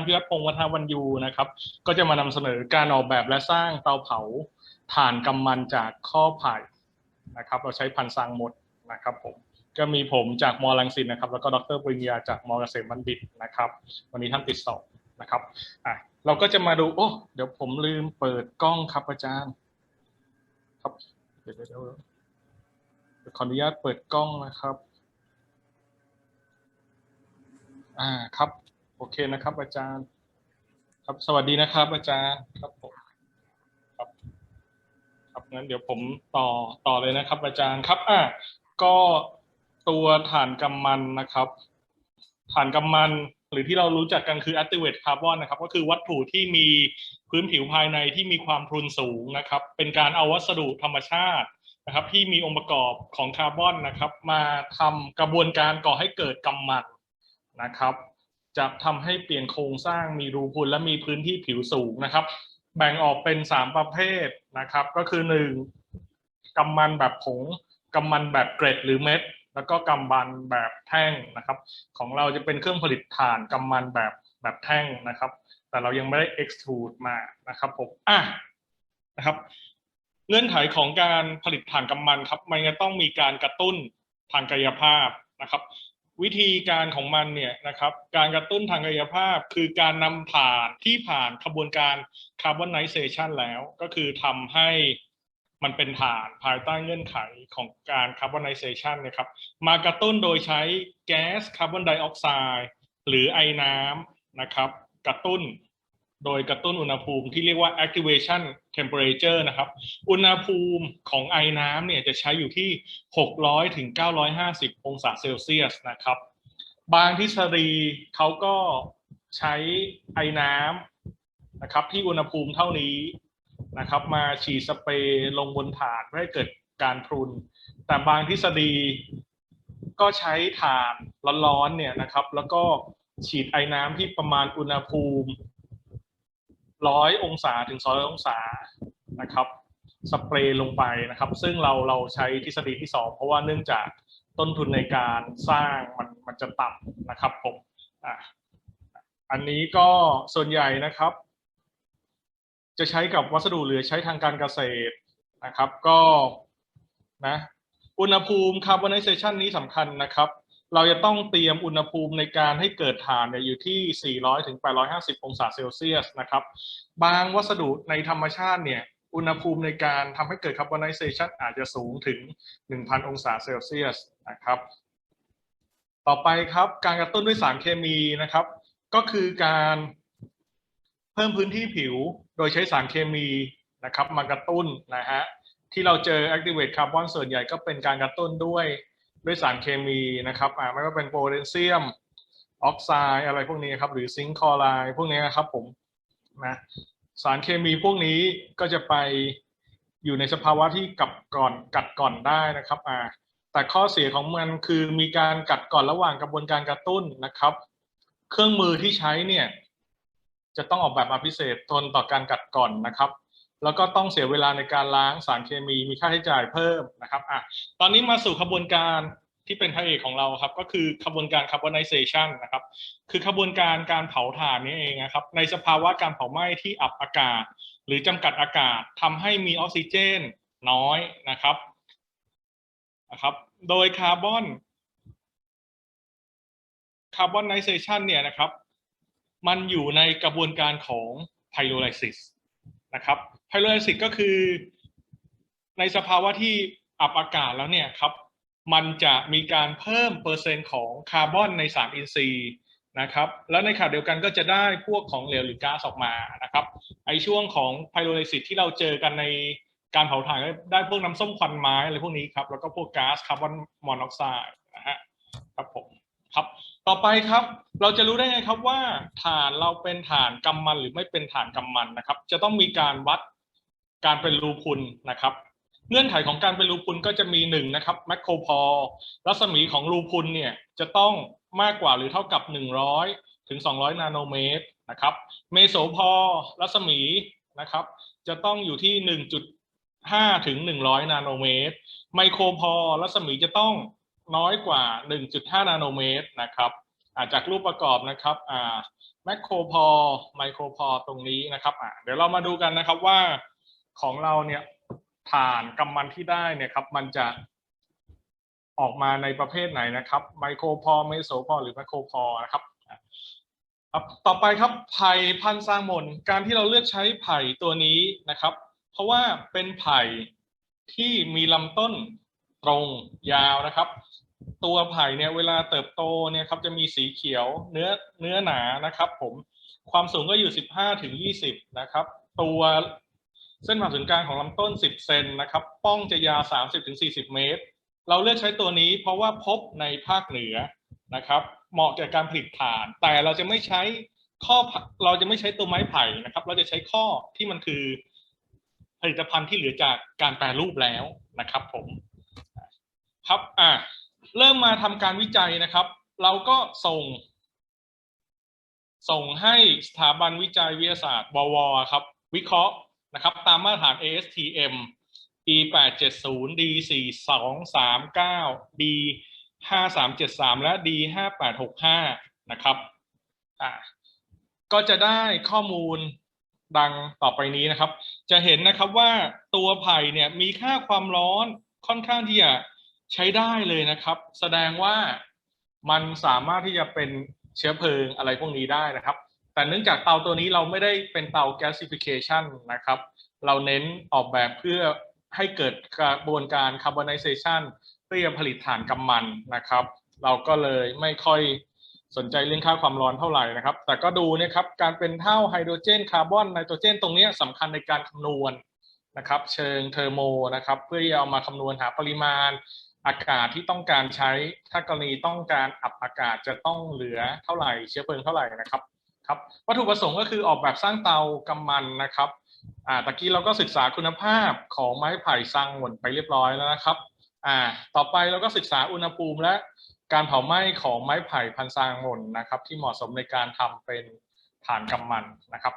ย์พิวัตพงศ์วัฒนวันยูนะครับ ก็จะมานำเสนอการออกแบบและสร้างเตาเผาถ่านกำมันจากข้อไผ่นะครับ เราใช้พันซังหมดนะครับผมก็มีผมจากมอลังสิตนะครับ แล้วก็ดรปริญญาจากมอเกษมบัณฑิตนะครับ วันนี้ท่านติดสอบนะครับอะเราก็จะมาดูโอ้เดี๋ยวผมลืมเปิดกล้องครับอาจารย์ ครับเดี๋ยวเดี๋ยวขออนุญาตเปิดกล้องนะครับ อ่าครับ โอเคนะครับ อาจารย์ ครับสวัสดีนะครับ อาจารย์ครับผมครับ ครับงั้นเดี๋ยวผมต่อต่อเลยนะครับ อาจารย์ครับอ่าก็ตัวฐานกำมันนะครับ ฐานกำมันหรือที่เรารู้จักกันคือ activate carbon นะครับ ก็คือวัตถุที่มีพื้นผิวภายในที่มีความพรุนสูงนะครับ เป็นการเอาวัสดุธรรมชาตินะครับ ที่มีองค์ประกอบของคาร์บอนนะครับ มาทำกระบวนการก่อให้เกิดกำมันนะครับ จะทำให้เปลี่ยนโครงสร้างมีรูพุนและมีพื้นที่ผิวสูงนะครับ แบ่งออกเป็นสามประเภทนะครับ ก็คือหนึ่งกำมันแบบผงกำมันแบบเกร็ดหรือเม็ด แล้วก็กำมันแบบแท่งนะครับ ของเราจะเป็นเครื่องผลิตถ่านกำมันแบบแบบแท่งนะครับ แต่เรายังไม่ได้ extrude มานะครับผมอะนะครับ เงื่อนไขของการผลิตถ่านกำมันครับ มันจะต้องมีการกระตุ้นทางกายภาพนะครับ วิธีการของมันเนี่ยนะครับการกระตุ้นทางกายภาพ คือการนำถ่านที่ผ่านขบวนการคาร์บอนไนเซชันแล้ว ก็คือทำให้มันเป็นถ่านภายใต้เงื่อนไขของการคาร์บอนไนเซชันนะครับมากระตุ้นโดยใช้แก๊สคาร์บอนไดออกไซด์หรือไอน้ำนะครับกระตุ้น โดยกระตุ้นอุณหภูมิที่เรียกว่า activation temperature นะครับ อุณหภูมิของไอน้ำเนี่ยจะใช้อยู่ที่ 600ถึง950 องศาเซลเซียสนะครับ บางทฤษฎีเขาก็ใช้ไอน้ำนะครับที่อุณหภูมิเท่านี้นะครับมาฉีดสเปรย์ลงบนถาดเพื่อให้เกิดการพรุน แต่บางทฤษฎีก็ใช้ถ่านร้อนๆเนี่ยนะครับ แล้วก็ฉีดไอน้ำที่ประมาณอุณหภูมิ ร้อยองศาถึงสององศานะครับสเปรย์ลงไปนะครับ ซึ่งเราเราใช้ทฤษฎีที่สองเพราะว่าเนื่องจากต้นทุนในการสร้างมันมันจะต่ำนะครับผมอะอันนี้ก็ส่วนใหญ่นะครับ จะใช้กับวัสดุเหลือใช้ทางการเกษตรนะครับ ก็นะอุณหภูมิคาร์บอนไนเซชันนี้สำคัญนะครับ เราจะต้องเตรียมอุณหภูมิในการให้เกิดถ่านเนี่ยอยู่ที่ 400ถึง850 องศาเซลเซียสนะครับ บางวัสดุในธรรมชาติเนี่ยอุณหภูมิในการทำให้เกิดคาร์บอนไนเซชันอาจจะสูงถึง 1,000 องศาเซลเซียสนะครับ ต่อไปครับการกระตุ้นด้วยสารเคมีนะครับ ก็คือการเพิ่มพื้นที่ผิวโดยใช้สารเคมีนะครับมากระตุ้นนะฮะที่เราเจอ activate carbon ส่วนใหญ่ก็เป็นการกระตุ้นด้วย ด้วยสารเคมีนะครับอ่าไม่ว่าเป็นโพแทสเซียมออกไซด์อะไรพวกนี้ครับหรือซิงค์คลอไรด์พวกนี้นครับผมนะสารเคมีพวกนี้ก็จะไปอยู่ในสภาวะที่กับก่อนกัดก่อนได้นะครับอ่าแต่ข้อเสียของมันคือมีการกัดก่อนระหว่างกระบวนการกระตุ้นนะครับ เครื่องมือที่ใช้เนี่ยจะต้องออกแบบมาพิเศษทนต่อการกัดก่อนนะครับ แล้วก็ต้องเสียเวลาในการล้างสารเคมีมีค่าใช้จ่ายเพิ่มนะครับอะตอนนี้มาสู่ขบวนการที่เป็นพระเอกของเราครับ ก็คือขบวนการคาร์บอนไนเซชันนะครับ คือขบวนการการเผาถ่านนี่เองนะครับ ในสภาวะการเผาไหม้ที่อับอากาศ หรือจำกัดอากาศทำให้มีออกซิเจนน้อยนะครับนะครับ โดยคาร์บอนคาร์บอนไนเซชันเนี่ยนะครับ มันอยู่ในกระบวนการของไพโรไลซิส นะครับไพโรไลซิสก็คือ ในสภาวะที่อับอากาศแล้วเนี่ยครับมันจะมีการเพิ่มเปอร์เซ็นต์ของคาร์บอนในสารอินทรีย์นะครับ แล้วในขณะเดียวกันก็จะได้พวกของเหลวหรือก๊าซออกมานะครับไอช่วงของไพโรไลซิสที่เราเจอกันในการเผาถ่านได้พวกน้ำส้มควันไม้อะไรพวกนี้ครับ แล้วก็พวกก๊าซคาร์บอนมอนอกไซด์นะฮะครับผม ต่อไปครับ เราจะรู้ได้ไงครับว่าถ่านเราเป็นถ่านกำมันหรือไม่เป็นถ่านกำมันนะครับ จะต้องมีการวัดการเป็นรูพุนนะครับ เงื่อนไขของการเป็นรูพุนก็จะมีหนึ่งนะครับแมคโครพอลรัศมีของรูพุนเนี่ยจะต้องมากกว่าหรือเท่ากับ 100 ถึง 200 นาโนเมตรนะครับ เมโสพอลรัศมีนะครับ จะต้องอยู่ที่ 1.5 ถึง 100 นาโนเมตร ไมโครพอลรัศมีจะต้อง น้อยกว่า 1.5 นาโนเมตรนะครับาจากรูปประกอบนะครับแมคโครพอไมโครพอตรงนี้นะครับเดี๋ยวเรามาดูกันนะครับว่าของเราเนี่ยฐานกำมันที่ได้เนี่ยครับมันจะออกมาในประเภทไหนนะครับไมโครพอเมโซพอหรือไมโครพอนะครับครับต่อไปครับไผ่พันธุ์สร้างมนการที่เราเลือกใช้ไผ่ตัวนี้นะครับ เพราะว่าเป็นไผ่ที่มีลำต้น ตรงยาวนะครับ ตัวไผ่เนี่ยเวลาเติบโตเนี่ยครับจะมีสีเขียวเนื้อเนื้อหนานะครับ ผมความสูงก็อยู่ 15ถึง20 นะครับ ตัวเส้นผ่าศูนย์กลางของลำต้น 10 เซนนะครับ ป้องจะยาว 30ถึง40 เมตร เราเลือกใช้ตัวนี้เพราะว่าพบในภาคเหนือนะครับ เหมาะแก่การผลิตถ่าน แต่เราจะไม่ใช้ข้อเราจะไม่ใช้ตัวไม้ไผ่นะครับ เราจะใช้ข้อที่มันคือผลิตภัณฑ์ที่เหลือจากการแปรรูปแล้วนะครับผม ครับอะเริ่มมาทำการวิจัยนะครับ เราก็ส่ง ส่งให้สถาบันวิจัยวิทยาศาสตร์ววครับ วิเคราะห์นะครับ ตามมาตรฐาน ASTM E 8 7 0 D 4 2 3 9 D 5 3 7 3และ D 5 8 6 5นะครับอ่าก็จะได้ข้อมูลดังต่อไปนี้นะครับ จะเห็นนะครับว่าตัวไผ่เนี่ยมีค่าความร้อนค่อนข้างที่จะ ใช้ได้เลยนะครับ แสดงว่ามันสามารถที่จะเป็นเชื้อเพลิงอะไรพวกนี้ได้นะครับ แต่เนื่องจากเตาตัวนี้เราไม่ได้เป็นเตา gasification นะครับ เราเน้นออกแบบเพื่อให้เกิดกระบวนการ carbonization เพื่อผลิตถ่านกำมันนะครับ เราก็เลยไม่ค่อยสนใจเรื่องค่าความร้อนเท่าไหร่นะครับ แต่ก็ดูเนะครับการเป็นเท่าไฮโดรเจนคาร์บอนไนโตรเจน ตรงนี้สำคัญในการคำนวณนะครับ เชิงเทอร์โมนะครับ เพื่อที่จะเอามาคำนวณหาปริมาณ อากาศที่ต้องการใช้ถ้ากรณีต้องการอับอากาศจะต้องเหลือเท่าไหร่เชื้อเพลิงเท่าไหร่นะครับครับวัตถุประสงค์ก็คือออกแบบสร้างเตากำมันนะครับอ่าตะกี้เราก็ศึกษาคุณภาพของไม้ไผ่สร้างหมดไปเรียบร้อยแล้วนะครับอ่าต่อไปเราก็ศึกษาอุณหภูมิและการเผาไหม้ของไม้ไผ่พันซางหม่นนะครับ ที่เหมาะสมในการทำเป็นฐานกำมันนะครับ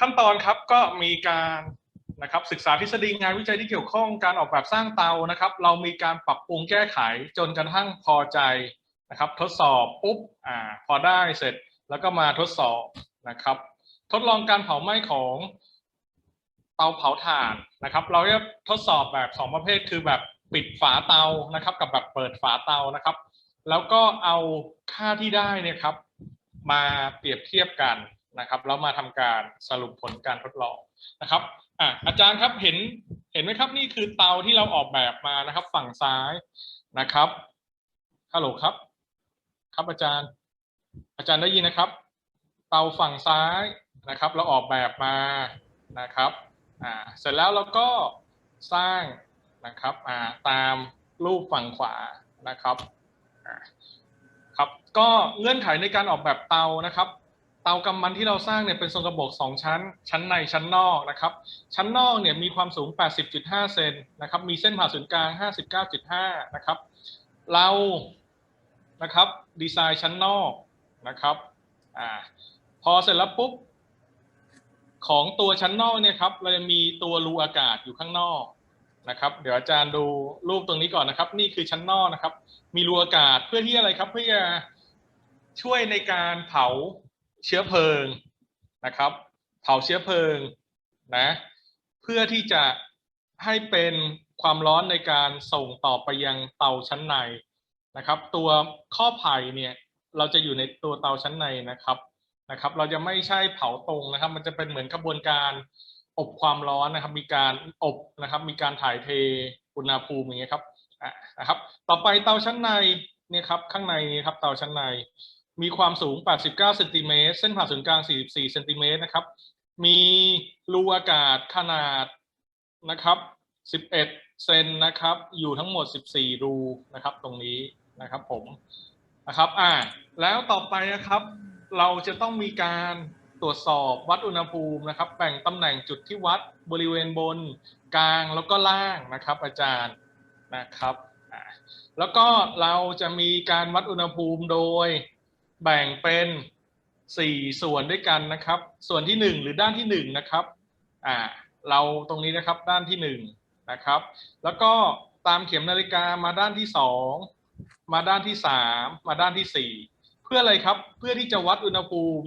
ขั้นตอนครับก็มีการ นะครับศึกษาทฤษฎีงานวิจัยที่เกี่ยวข้องการออกแบบสร้างเตานะครับ เรามีการปรับปรุงแก้ไขจนกระทั่งพอใจนะครับ ทดสอบปุ๊บอ่าพอได้เสร็จแล้วก็มาทดสอบนะครับ ทดลองการเผาไหม้ของเตาเผาถ่านนะครับ เราจะทดสอบแบบสองประเภทคือแบบปิดฝาเตานะครับ กับแบบเปิดฝาเตานะครับ แล้วก็เอาค่าที่ได้เนี่ยครับ มาเปรียบเทียบกันนะครับแล้วมาทำการสรุปผลการทดลองนะครับ อะอาจารย์ครับเห็นเห็นไหมครับนี่คือเตาที่เราออกแบบมานะครับ ฝั่งซ้ายนะครับฮัลโหลครับ ครับอาจารย์ อาจารย์ได้ยินนะครับ เตาฝั่งซ้ายนะครับ เราออกแบบมานะครับอ่าเสร็จแล้วเราก็สร้างนะครับอ่าตามรูปฝั่งขวานะครับครับก็เงื่อนไขในการออกแบบเตานะครับ เตากำมันที่เราสร้างเนี่ยเป็นทรงกระบอกสองชั้น ชั้นในชั้นนอกนะครับ ชั้นนอกเนี่ยมีความสูง 80.5 เซนนะครับ มีเส้นผ่าศูนย์กลาง 59.5 นะครับ เรานะครับดีไซน์ชั้นนอกนะครับอ่าพอเสร็จแล้วปุ๊บของตัวชั้นนอกเนี่ยครับเราจะมีตัวรูอากาศอยู่ข้างนอกนะครับ เดี๋ยวอาจารย์ดูรูปตรงนี้ก่อนนะครับ นี่คือชั้นนอกนะครับ มีรูอากาศเพื่อที่อะไรครับเพื่อช่วยในการเผา เชื้อเพลิงนะครับ เผาเชื้อเพลิงนะเพื่อที่จะให้เป็นความร้อนในการส่งต่อไปยังเตาชั้นในนะครับ ตัวข้อไผ่เนี่ยเราจะอยู่ในตัวเตาชั้นในนะครับนะครับ เราจะไม่ใช่เผาตรงนะครับ มันจะเป็นเหมือนกระบวนการอบความร้อนนะครับ มีการอบนะครับ มีการถ่ายเทอุณหภูมิอย่างเงี้ยครับนะครับ ต่อไปเตาชั้นในเนี่ยครับข้างในนี้ครับเตาชั้นใน มีความสูง 89 เซนติเมตร เส้นผ่าศูนย์กลาง 44 เซนติเมตรนะครับ มีรูอากาศขนาดนะครับ 11 เซนนะครับ อยู่ทั้งหมด 14 รูนะครับตรงนี้นะครับผมนะครับ อ่า แล้วต่อไปนะครับ เราจะต้องมีการตรวจสอบวัดอุณหภูมินะครับ แบ่งตำแหน่งจุดที่วัดบริเวณบนกลางแล้วก็ล่างนะครับ อาจารย์นะครับ แล้วก็เราจะมีการวัดอุณหภูมิโดย แบ่งเป็นสี่ส่วนด้วยกันนะครับ ส่วนที่หนึ่งหรือด้านที่หนึ่งนะครับอ่าเราตรงนี้นะครับด้านที่หนึ่งนะครับ แล้วก็ตามเข็มนาฬิกามาด้านที่สองมาด้านที่สามมาด้านที่สี่เพื่ออะไรครับเพื่อที่จะวัดอุณหภูมิ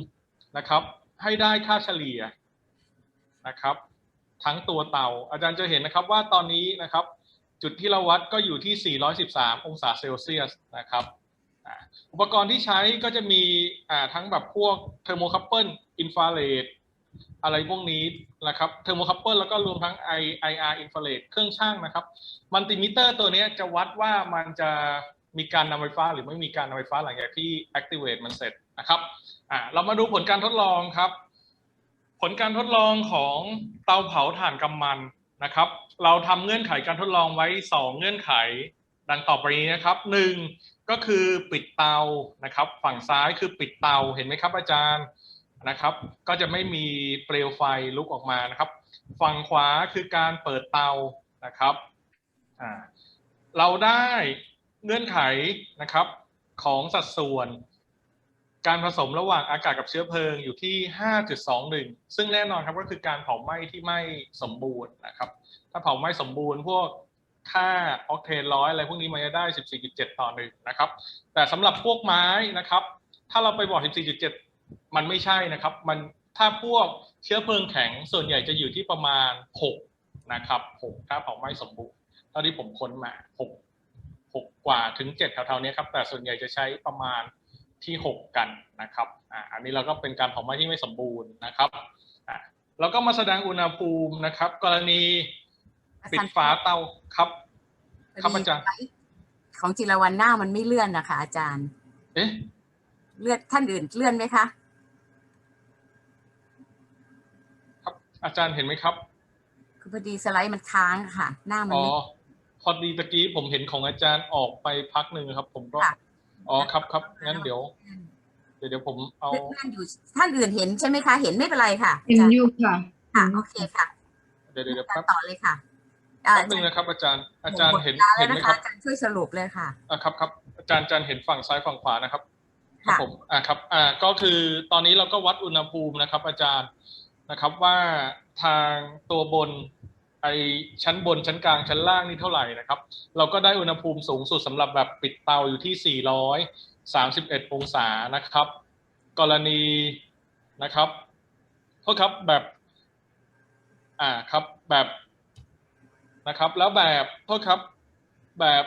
นะครับ ให้ได้ค่าเฉลี่ยนะครับ ทั้งตัวเตาอาจารย์จะเห็นนะครับว่าตอนนี้นะครับ จุดที่เราวัดก็อยู่ที่ 413 องศาเซลเซียสนะครับ อุปกรณ์ที่ใช้ก็จะมีทั้งแบบพวกเทอร์โมคัพเปิลอินฟราเรดอะไรพวกนี้นะครับเทอร์โมคัพเปิลแล้วก็รวมทั้ง I IR อินฟราเรดเครื่องช่างนะครับมัลติมิเตอร์ตัวนี้จะวัดว่ามันจะมีการนำไฟฟ้าหรือไม่มีการนำไฟฟ้าหลังจากที่ activate มันเสร็จนะครับอ่าเรามาดูผลการทดลองครับ ผลการทดลองของเตาเผาถ่านกำมันนะครับ เราทำเงื่อนไขการทดลองไว้ 2 เงื่อนไข ดังต่อไปนี้นะครับหนึ่ง ก็คือปิดเตานะครับ ฝั่งซ้ายคือปิดเตาเห็นไหมครับอาจารย์นะครับ ก็จะไม่มีเปลวไฟลุกออกมานะครับ ฝั่งขวาคือการเปิดเตานะครับเราได้เงื่อนไขนะครับของสัดส่วน การผสมระหว่างอากาศกับเชื้อเพลิงอยู่ที่ 5.21 ซึ่งแน่นอนครับก็คือการเผาไหม้ที่ไม่สมบูรณ์นะครับ ถ้าเผาไหม้สมบูรณ์พวก ค่าออกเทนร้อยอะไรพวกนี้มันจะได้ 14.7 ต่อหนึ่งนะครับ แต่สำหรับพวกไม้นะครับ ถ้าเราไปบอก 14.7 มันไม่ใช่นะครับ มันถ้าพวกเชื้อเพลิงแข็งส่วนใหญ่จะอยู่ที่ประมาณ 6 นะครับ 6 ถ้าเผาไหม้สมบูรณ์เท่าที่ผมค้นมา 6 6 กว่าถึง 7แถวๆนี้ครับ แต่ส่วนใหญ่จะใช้ประมาณที่ 6 กันนะครับอ่าอันนี้เราก็เป็นการเผาไหม้ที่ไม่สมบูรณ์นะครับอ่าแล้วก็มาแสดงอุณหภูมินะครับ กรณีปิดฝาเตา ครับ ครับอาจารย์ ของจิรวันหน้ามันไม่เลื่อนนะคะอาจารย์ เอ๊ะ เลื่อนท่านอื่นเลื่อนไหมคะ ครับอาจารย์เห็นไหมครับ คือพอดีสไลด์มันค้างค่ะ หน้ามันอ๋อไม่พอดีตะกี้ผมเห็นของอาจารย์ออกไปพักหนึ่งครับ ผมก็ค่ะอ๋อครับครับงั้นเดี๋ยวเดี๋ยวเดี๋ยวผมเอาเลื่อนอยู่ท่านอื่นเห็นใช่ไหมคะ เห็นไม่เป็นไรค่ะ เห็นอยู่ค่ะ ค่ะ โอเคค่ะ เดี๋ยวเดี๋ยวเดี๋ยวอาจาแป๊บรย์ต่อเลยค่ะ แป๊บหนึ่งนะครับอาจารย์อาจารย์เห็นมดวลาเห็นแล้วไหมนะคคะรับอาจารย์ช่วยสรุปเลยค่ะอะครับครับอาจารย์อาจารย์เห็นฝั่งซ้ายฝั่งขวานะครับครับค่ะผมอ่าครับอ่าก็คือตอนนี้เราก็วัดอุณหภูมินะครับ อาจารย์นะครับว่าทางตัวบนไอชั้นบนชั้นกลางชั้นล่างนี่เท่าไหร่นะครับ เราก็ได้อุณหภูมิสูงสุดสำหรับแบบปิดเตาอยู่ที่ 431 องศานะครับ กรณีนะครับโทษครับแบบอ่าครับแบบ นะครับ แล้วแบบโทษครับแบบ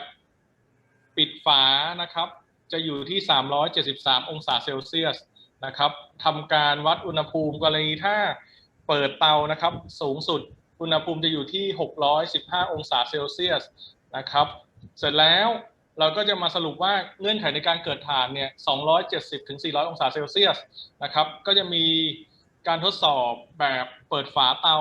ปิดฝานะครับ จะอยู่ที่ 373 องศาเซลเซียสนะครับทำการวัดอุณหภูมิกรณีถ้าเปิดเตานะครับ สูงสุดอุณหภูมิจะอยู่ที่ 615 องศาเซลเซียสนะครับ เสร็จแล้วเราก็จะมาสรุปว่าเงื่อนไขในการเกิดถ่านเนี่ย 270 ถึง 400 องศาเซลเซียสนะครับ ก็จะมีการทดสอบแบบเปิดฝาเตา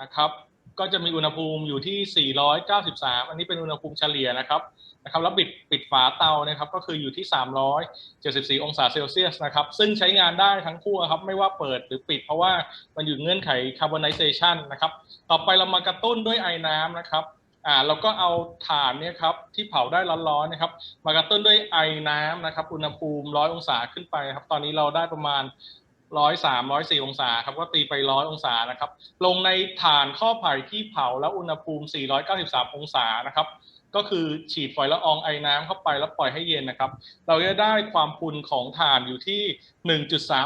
นะครับ ก็จะมีอุณหภูมิอยู่ที่ 493 อันนี้เป็นอุณหภูมิเฉลี่ยนะครับนะครับแล้วปิดปิดฝาเตานะครับก็คืออยู่ที่ 374 องศาเซลเซียสนะครับซึ่งใช้งานได้ทั้งคู่ครับไม่ว่าเปิดหรือปิดเพราะว่ามันอยู่เงื่อนไขคาร์บอนไนเซชันนะครับต่อไปเรามากระตุ้นด้วยไอ้น้ำนะครับอ่าเราก็เอาถ่านเนี่ยครับที่เผาได้ร้อนๆนะครับมากระตุ้นด้วยไอ้น้ำนะครับอุณหภูมิร้อยองศาขึ้นไปครับตอนนี้เราได้ประมาณ ร้อยสามร้อยสี่องศาครับก็ตีไปร้อยองศานะครับ ลงในถ่านข้อไผ่ที่เผาแล้วอุณหภูมิ 493 องศานะครับ ก็คือฉีดฝอยละอองไอน้ำเข้าไปแล้วปล่อยให้เย็นนะครับ เราจะได้ความพุนของถ่านอยู่ที่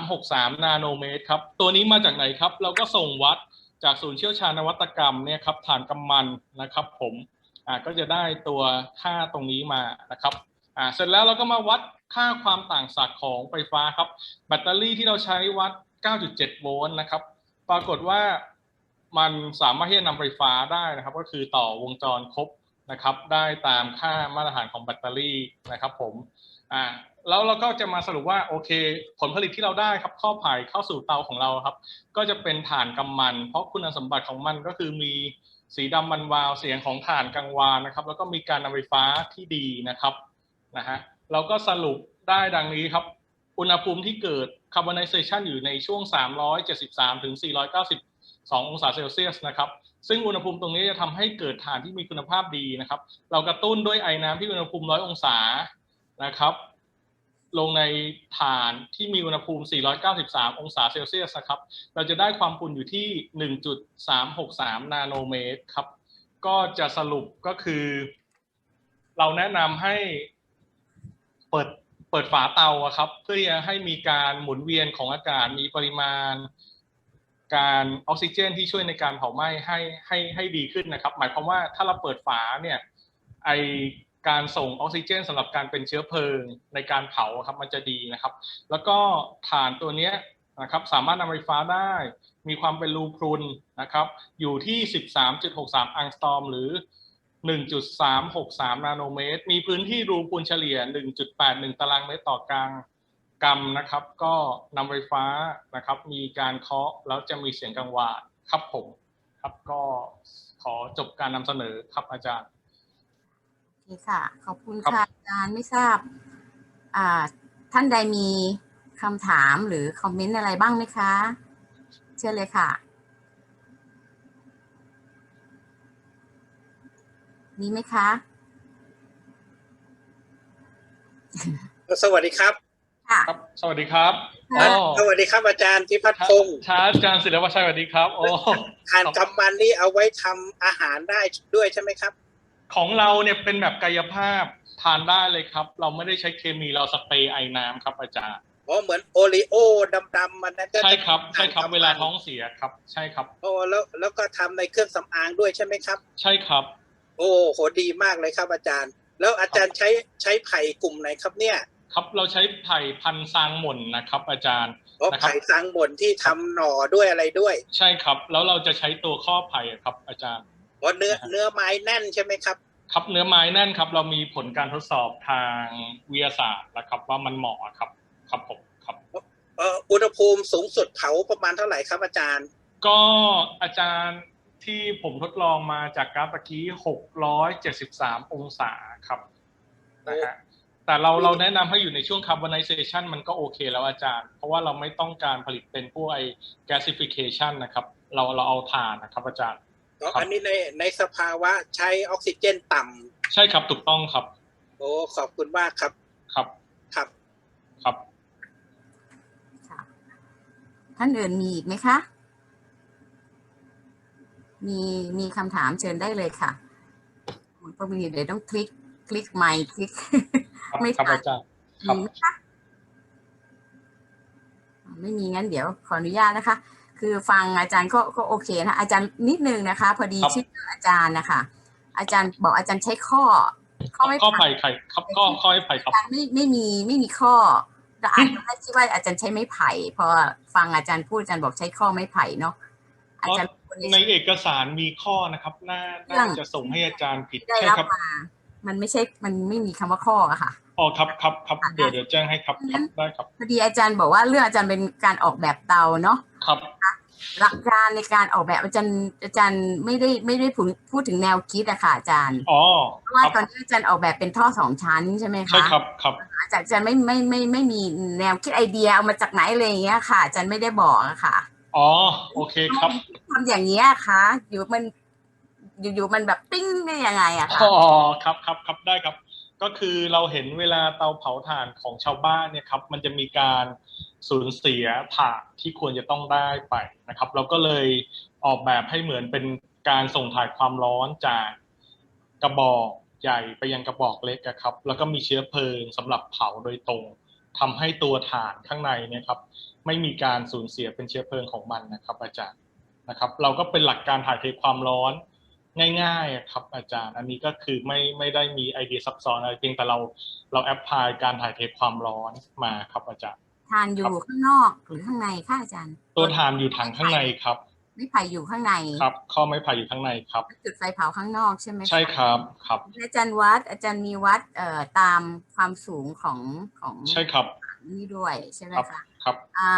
1.363 นาโนเมตรครับ ตัวนี้มาจากไหนครับ เราก็ส่งวัดจากศูนย์เชี่ยวชาญนวัตกรรมเนี่ยครับถ่านกำมันนะครับ ผมอ่าก็จะได้ตัวค่าตรงนี้มานะครับ อ่าเสร็จแล้วเราก็มาวัดค่าความต่างศักย์ของไฟฟ้าครับ แบตเตอรี่ที่เราใช้วัด 9.7 โวลต์นะครับ ปรากฏว่ามันสามารถที่จะนำไฟฟ้าได้นะครับ ก็คือต่อวงจรครบนะครับ ได้ตามค่ามาตรฐานของแบตเตอรี่นะครับผมอ่าแล้วเราก็จะมาสรุปว่าโอเค ผลผลิตที่เราได้ครับข้อไผ่เข้าสู่เตาของเราครับ ก็จะเป็นถ่านกำมัน เพราะคุณสมบัติของมันก็คือมีสีดำมันวาวเสียงของถ่านกังวานนะครับ แล้วก็มีการนำไฟฟ้าที่ดีนะครับ นะฮะเราก็สรุปได้ดังนี้ครับ อุณหภูมิที่เกิดคาร์บอนไนเซชันอยู่ในช่วง 373 ถึง 492 องศาเซลเซียสนะครับ ซึ่งอุณหภูมิตรงนี้จะทำให้เกิดถ่านที่มีคุณภาพดีนะครับ เรากระตุ้นด้วยไอน้ำที่อุณหภูมิ 100 องศานะครับ ลงในถ่านที่มีอุณหภูมิ 493 องศาเซลเซียสนะครับ เราจะได้ความพุนอยู่ที่ 1.363 นาโนเมตรครับ ก็จะสรุปก็คือ เราแนะนำให้ ปิดเปิดฝาเตาอะครับ เพื่อที่จะให้มีการหมุนเวียนของอากาศมีปริมาณ การออกซิเจน ที่ช่วยในการเผาไหม้ให้ให้ให้ดีขึ้นนะครับ หมายความว่าถ้าเราเปิดฝาเนี่ยไอการส่งออกซิเจนสำหรับการเป็นเชื้อเพลิงในการเผาครับมันจะดีนะครับ แล้วก็ถ่านตัวเนี้ยนะครับสามารถนำไฟฟ้าได้ มีความเป็นรูพรุนนะครับ อยู่ที่ 13.63 อังสตอม หรือ 1.363 นาโนเมตร มีพื้นที่รูพรุนเฉลี่ย 1.81 ตารางเมตรต่อกลางกรัมนะครับ ก็นำไฟฟ้านะครับ มีการเคาะแล้วจะมีเสียงกังวานครับผมครับก็ขอจบการนำเสนอครับอาจารย์โอเคค่ะ ขอบคุณครับค่ะอาจารย์ไม่ทราบอ่าท่านใดมีคำถามหรือคอมเมนต์อะไรบ้างไหมคะ เชิญเลยค่ะ มีไหมคะ สวัสดีครับ ค่ะ ครับ สวัสดีครับค่ะอ๋อสวัสดีครับอาจารย์พิพัฒน์พงศ์ช้าอาจารย์ศิลปชัยสวัสดีครับโอ้ทานกำมันนี่เอาไว้ทำอาหารได้ด้วยใช่ไหมครับ ของเราเนี่ยเป็นแบบกายภาพทานได้เลยครับ เราไม่ได้ใช้เคมีเราสเปรย์ไอน้ำครับอาจารย์อ๋อเหมือนโอริโอดำๆมันนั่นก็ใช่ครับใช่ครับทนกำมันเวลาท้องเสียครับ ใช่ครับโอ้แล้วแล้วก็ทำในเครื่องสำอางด้วยใช่ไหมครับ ใช่ครับ โอ้โหดีมากเลยครับอาจารย์ แล้วอาจารย์ใช้ใช้ไผ่กลุ่มไหนครับเนี่ย ครับเราใช้ไผ่พันธุ์ซางหม่นนะครับ อาจารย์อ๋อนะครับไผ่สังบนที่ทำหน่อด้วยอะไรด้วย ใช่ครับ แล้วเราจะใช้ตัวข้อไผ่อะครับ อาจารย์อ๋อเนื้อเนื้อไม้แน่นใช่ไหมครับ ครับเนื้อไม้แน่นครับ เรามีผลการทดสอบทางวิทยาศาสตร์แล้วครับ ว่ามันเหมาะครับ ครับผมครับเอ่ออุณหภูมิสูงสุดเผาประมาณเท่าไหร่ครับอาจารย์ ก็อาจารย์ ที่ผมทดลองมาจากกราฟตะกี้ 673 องศาครับนะฮะแต่เราเราแนะนำให้อยู่ในช่วง carbonization มันก็โอเคแล้วอาจารย์ เพราะว่าเราไม่ต้องการผลิตเป็นพวกไอ gasification นะครับ เราเราเอาถ่านนะครับอาจารย์อ๋อครับอันนี้ในในสภาวะใช้ออกซิเจนต่ำใช่ครับถูกต้องครับ โอ้ขอบคุณมากครับ ครับครับครับค่ะท่านอื่นมีอีกไหมคะ มีมีคำถามเชิญได้เลยค่ะพอมีเดี๋ยวต้องคลิกคลิกไมค์คลิกครับไม่ครับทันอาจารย์ครับมีไหมคะอ่าไม่มีงั้นเดี๋ยวขออนุญาตนะคะ คือฟังอาจารย์ก็ก็โอเคนะอาจารย์นิดนึงนะคะ พอดีครับชื่ออาจารย์นะคะอาจารย์บอกอาจารย์ใช้ข้อ ข้อไม่ข้อผ่าไผ่ไข่ครับข้อข้อไผ่ครับอาจารย์ไม่ไม่มีไม่มีข้อเราอาจจะไม่คิดว่าอาจารย์ใช้ไม้ไผ่พอฟังอาจารย์พูดอาจารย์บอกใช้ข้อไม้ไผ่เนาะ อาจารย์ควรจะในเอกสารมีข้อนะครับน่าเรื่น่าองจะส่งให้อาจารย์ผิดได้ใช่รับครับมามันไม่ใช่ มันไม่มีคำว่าข้ออะค่ะอ๋อครับครับครับเดี๋ยวเดี๋ยวแจ้งให้ครับครับได้ครับพอดีอาจารย์บอกว่าเรื่องอาจารย์เป็นการออกแบบเตาเนาะครับหลักการในการออกแบบอาจารย์อาจารย์ไม่ได้ไม่ได้พูดพูดถึงแนวคิดอะค่ะอาจารย์อ๋อเพราะว่าครับตอนนี้อาจารย์ออกแบบเป็นท่อสองชั้นใช่ไหมคะใช่ครับครับอาจารย์อาจารย์ไม่ไม่ไม่ไม่มีแนวคิดไอเดียเอามาจากไหนอะไรอย่างเงี้ยค่ะอาจารย์ไม่ได้บอกอะค่ะ อ๋อ โอเคครับทำอย่างเงี้ยคะอยู่มันอยู่ๆมันแบบปิ้งได้ยังไงอะคะอ๋อครับครับครับได้ครับ ก็คือเราเห็นเวลาเตาเผาถ่านของชาวบ้านเนี่ยครับ มันจะมีการสูญเสียถ่านที่ควรจะต้องได้ไปนะครับ เราก็เลยออกแบบให้เหมือนเป็นการส่งถ่ายความร้อนจากกระบอกใหญ่ไปยังกระบอกเล็กอะครับ แล้วก็มีเชื้อเพลิงสำหรับเผาโดยตรงทำให้ตัวถ่านข้างในเนี่ยครับ ไม่มีการสูญเสียเป็นเชื้อเพลิงของมันนะครับอาจารย์นะครับ เราก็เป็นหลักการถ่ายเทความร้อนง่ายๆอะครับอาจารย์ อันนี้ก็คือไม่ไม่ได้มีไอเดียซับซ้อนอะไรเพียงแต่เราเราแอพพลายการถ่ายเทความร้อนมาครับอาจารย์ทานอยู่ข้างนอกหรือข้างในค่ะอาจารย์ ตัวถ่านอยู่ถังข้างในครับไม่ไผ่อยู่ข้างในครับข้อไม้ไผ่อยู่ข้างในครับ จุดไฟเผาข้างนอกใช่ไหมะใช่ครับครับ อาจารย์วัดอาจารย์มีวัดเอ่อตามความสูงของของใช่ครับนี่ด้วยใช่ไหมครับคะ ครับ อ่า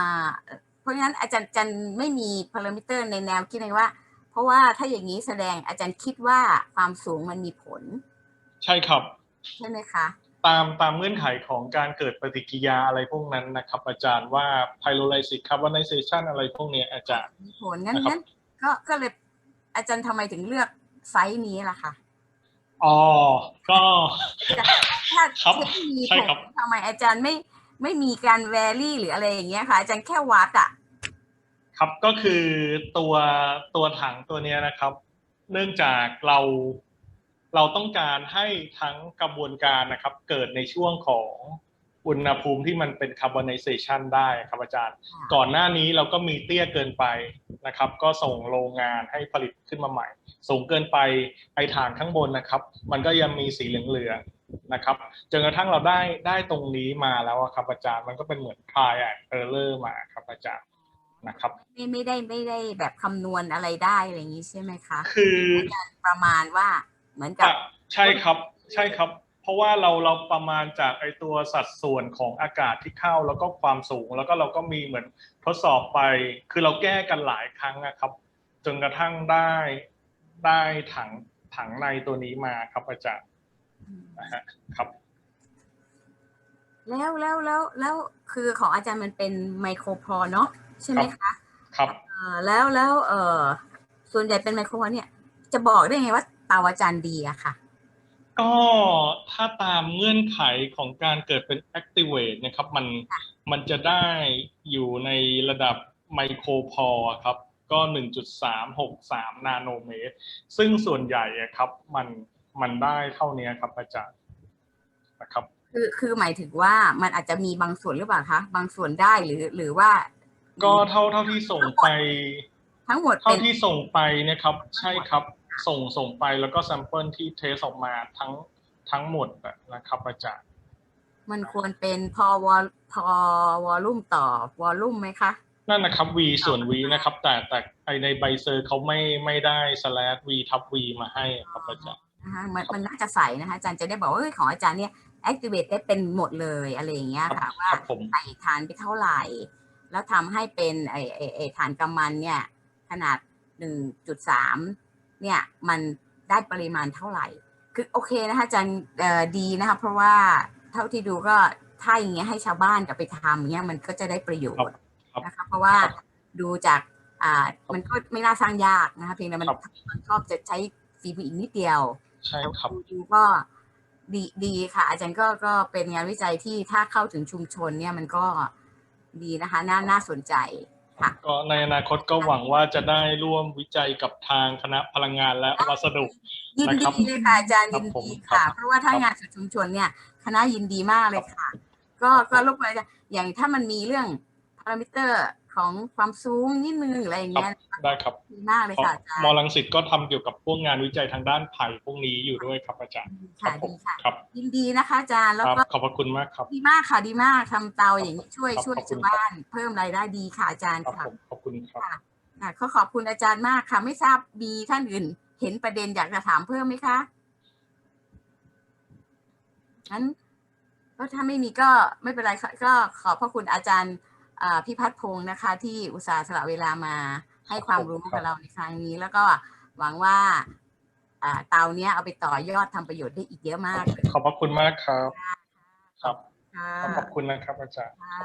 เพราะฉะนั้นอาจารย์อาจารย์ไม่มีพารามิเตอร์ในแนวคิดเลยว่า เพราะว่าถ้าอย่างนี้แสดงอาจารย์คิดว่าความสูงมันมีผล ใช่ครับ ใช่ไหมคะ ตามตามเงื่อนไขของการเกิดปฏิกิริยาอะไรพวกนั้นนะครับ อาจารย์ว่า pyrolysis carbonization อะไรพวกเนี้ยอาจารย์มีผลงั้นนะครับงั้นก็ก็เลยอาจารย์ทำไมถึงเลือกไซส์นี้ล่ะคะอ๋อก็ถ้าครับเทคโนโลยีใช่ครับผมทำไมอาจารย์ไม่ ไม่มีการแวรี่หรืออะไรอย่างเงี้ยค่ะ อาจารย์แค่วัดอะครับก็คือตัวตัวถังตัวเนี้ยนะครับ เนื่องจากเราเราต้องการให้ทั้งกระบวนการนะครับ เกิดในช่วงของอุณหภูมิที่มันเป็นคาร์บอนไนเซชันได้ครับอาจารย์ ก่อนหน้านี้เราก็มีเตี้ยเกินไปนะครับ ก็ส่งโรงงานให้ผลิตขึ้นมาใหม่ สูงเกินไปไอฐานข้างบนนะครับ มันก็ยังมีสีเหลืองๆ นะครับจนกระทั่งเราได้ได้ตรงนี้มาแล้วอะครับอาจารย์มันก็เป็นเหมือน try and error มาครับอาจารย์นะครับไม่ไม่ได้ไม่ได้แบบคำนวณอะไรได้อะไรอย่างนี้ใช่ไหมคะ คือประมาณว่าเหมือนกับอะใช่ครับใช่ครับ เพราะว่าเราเราประมาณจากไอตัวสัดส่วนของอากาศที่เข้าแล้วก็ความสูง แล้วก็เราก็มีเหมือนทดสอบไป คือเราแก้กันหลายครั้งนะครับ จนกระทั่งได้ได้ถังถังในตัวนี้มาครับอาจารย์ นะฮะครับแล้วแล้วแล้วแล้วคือของอาจารย์มันเป็นไมโครพอเนาะใช่ไหมคะครับเอ่อแล้วแล้วเออส่วนใหญ่เป็นไมโครพอเนี่ย จะบอกได้ไงว่าเตาอาจารย์ดีอะค่ะ ก็ถ้าตามเงื่อนไขของการเกิดเป็น activate นะครับ มันมันจะได้อยู่ในระดับไมโครพอครับ ก็ 1.363 นาโนเมตร ซึ่งส่วนใหญ่อะครับมัน มันได้เท่านี้ครับอาจารย์นะครับ คือคือหมายถึงว่ามันอาจจะมีบางส่วนหรือเปล่าคะบางส่วนได้หรือหรือว่า ก็เท่าเท่าที่ส่งไป ทั้งหมดเท่าเป็นที่ส่งไปเนะครับ ใช่ครับ ส่งส่งไปแล้วก็แซมเปิลที่เทสออกมาทั้งทั้งหมดอะนะครับอาจารย์มันควรเป็นพอวอลพอวอลลุ่มต่อวอลลุ่มไหมคะนั่นนะครับ v ส่วน v นะครับ แต่แต่ไอในใบเซอร์เขาไม่ไม่ได้ slash v ทับ v มาให้ครับอาจารย์ นะคะมันมันน่าจะใส่นะคะอาจารย์จะได้บอกว่าเอ้ยของอาจารย์เนี่ย activate ได้เป็นหมดเลยอะไรอย่างเงี้ยครัค่ะบว่าครับผมใส่ฐานไปเท่าไหร่ แล้วทำให้เป็นไอไอไอฐานกำมันเนี่ย ขนาดหนึ่งจุดสามเนี่ยมันได้ปริมาณเท่าไหร่ คือโอเคนะคะอาจารย์เอ่อดีนะคะเพราะว่าเท่าที่ดูก็ถ้าอย่างเงี้ยให้ชาวบ้านกลับไปทำเงี้ยมันก็จะได้ประโยชน์ครับนะคะเพราะว่าครับดูจากอ่ามันก็ไม่น่าสร้างยากนะคะเพียงแต่มันครับมันชอบจะใช้ฝีมืออีกนิดเดียว ใช่ครับดูก็ดีดีค่ะ อาจารย์ก็ก็เป็นงานวิจัยที่ถ้าเข้าถึงชุมชนเนี่ยมันก็ดีนะคะน่าน่าสนใจค่ะก็ในอนาคตก็หวังว่าจะได้ร่วมวิจัยกับทางคณะพลังงานและวัสดุยินนะครับดีเลยค่ะอาจารย์ครัยิบนผมดีครัค่ะบเพราะว่าถ้างานสุดชุมชนเนี่ย คณะยินดีมากเลยค่ะ ก็ก็รบกวนอาจารย์อย่างถ้ามันมีเรื่องพารามิเตอร์ของความสูงนิดนึงหรืออะไรอย่างครับเงี้ยได้ครับดีมากเลยเพราะค่ะอาจารย์มอลังสิตก็ทำเกี่ยวกับพวกงานวิจัยทางด้านไผ่พวกนี้อยู่ด้วยครับอาจารย์ครัค่ะบผมดีค่ะครับยินดีนะคะอาจารย์แล้วครับก็ขอบพระคุณมากครับ ดีมากค่ะดีมากทำเตาอย่างนี้ช่วยครับช่วยขอบคุชาณวบ้าน เพิ่มรายได้ดีค่ะอาจารย์ครับค่ะผมขอบคุณครับค่ะขอขอบคุณอาจารย์มากค่ะไม่ทราบมีท่านอื่น เห็นประเด็นอยากจะถามเพิ่มไหมคะงั้นก็ถ้าไม่มีก็ไม่เป็นไรค่ะก็ขอบพระคุณอาจารย์อ่า พิพัฒน์พงศ์นะคะ ที่อุตส่าห์สละเวลามาให้ความรู้ครับกับเราในครั้งนี้ แล้วก็หวังว่าอ่าเตาเนี้ยเอาไปต่อยอดทำประโยชน์ได้อีกเยอะมากเลยขอบพระคุณมากครับ ครับค่ะขอบคุณนะครับอาจารย์